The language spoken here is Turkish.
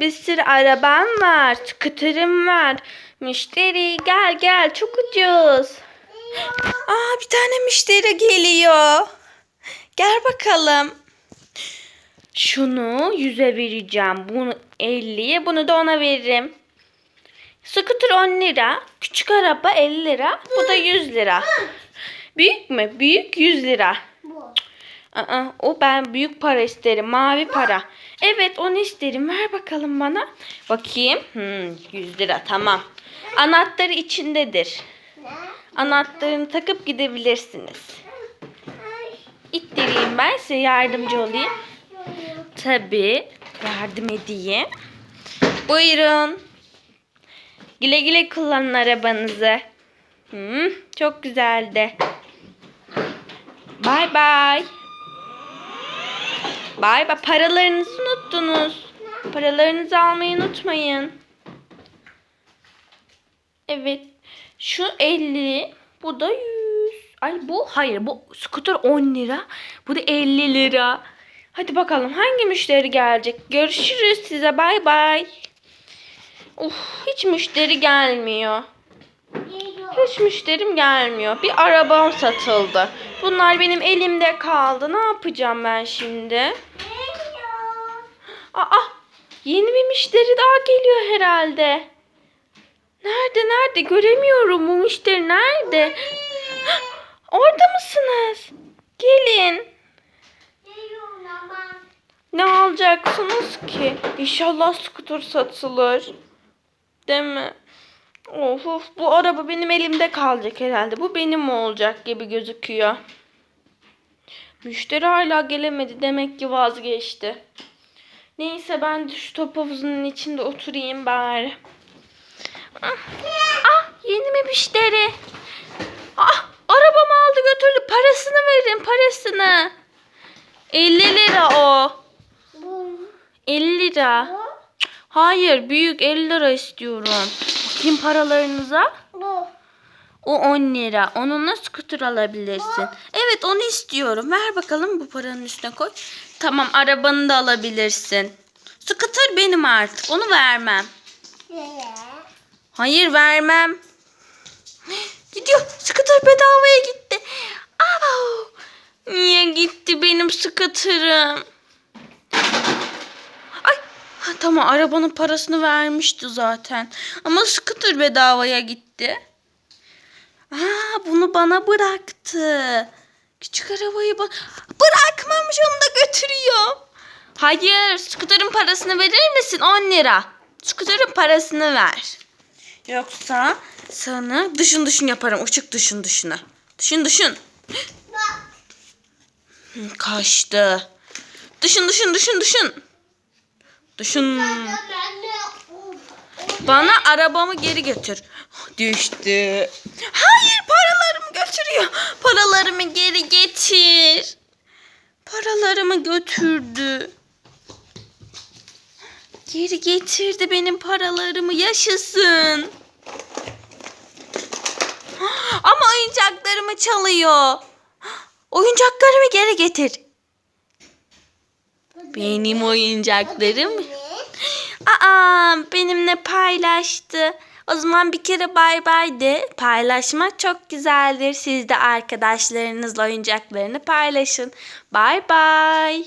Bir sürü araban var. Skuterim var. Müşteri gel gel çok ucuz. Aa bir tane müşteri geliyor. Gel bakalım. Şunu 100'e vereceğim. Bunu 50'ye bunu da ona veririm. Scooter 10 lira. Küçük araba 50 lira. Bu da 100 lira. Büyük mü? Büyük 100 lira. Aa, o ben büyük para isterim. Mavi para. Evet onu isterim. Ver bakalım bana. Bakayım. Hmm, 100 lira tamam. Anahtarı içindedir. Anahtarını takıp gidebilirsiniz. İttireyim ben size yardımcı olayım. Tabii. Yardım edeyim. Buyurun. Güle güle kullanın arabanızı. Hmm, çok güzeldi. Bay bay. Bay bay. Paralarınızı unuttunuz. Paralarınızı almayı unutmayın. Evet. Şu 50. Bu da 100. Ay bu hayır bu skuter 10 lira. Bu da 50 lira. Hadi bakalım hangi müşteri gelecek? Görüşürüz size bay bay. Uf hiç müşteri gelmiyor. Hiç müşterim gelmiyor. Bir arabam satıldı. Bunlar benim elimde kaldı. Ne yapacağım ben şimdi? Geliyor. Aa yeni bir müşteri daha geliyor herhalde. Nerede nerede göremiyorum bu müşteri nerede? Hah, Orada mısınız? Gelin. Ne alacaksınız ki? İnşallah skuter satılır. Değil mi? Of of bu araba benim elimde kalacak herhalde. Bu benim olacak gibi gözüküyor. Müşteri hala gelemedi. Demek ki vazgeçti. Neyse ben de şu top havuzunun içinde oturayım bari. Ah, ah yeni bir müşteri. Ah arabamı aldı götürdü. Parasını verin parasını. 50 lira o. Bu. 50 lira. Hayır büyük 50 lira istiyorum. Bakayım paralarınıza. Bu. O 10 lira. Onunla scooter alabilirsin. Evet onu istiyorum. Ver bakalım bu paranın üstüne koy. Tamam arabanı da alabilirsin. Scooter benim artık. Onu vermem. Hayır vermem. Gidiyor. Scooter bedavaya gitti. Abo. Niye gitti benim scooter'ım? Tamam arabanın parasını vermişti zaten. Ama scooter bedavaya gitti. Aa, bunu bana bıraktı. Küçük arabayı bana... Bırakmamış onu da götürüyor. Hayır, scooter'ın parasını verir misin? 10 lira. Scooter'ın parasını ver. Yoksa sana dışın dışın yaparım. Uçuk dışın dışına. Dışın dışın. Bak. Hı, Kaçtı. Dışın dışın dışın dışın. De. Bana arabamı geri götür. Düştü. Hayır paralarımı götürüyor. Paralarımı geri getir. Paralarımı götürdü. Geri getirdi benim paralarımı. Yaşasın. Ama oyuncaklarımı çalıyor. Oyuncaklarımı geri getir. Benim oyuncaklarım. Aa, benimle paylaştı. O zaman bir kere bay bay de. Paylaşmak çok güzeldir. Siz de arkadaşlarınızla oyuncaklarını paylaşın. Bay bay.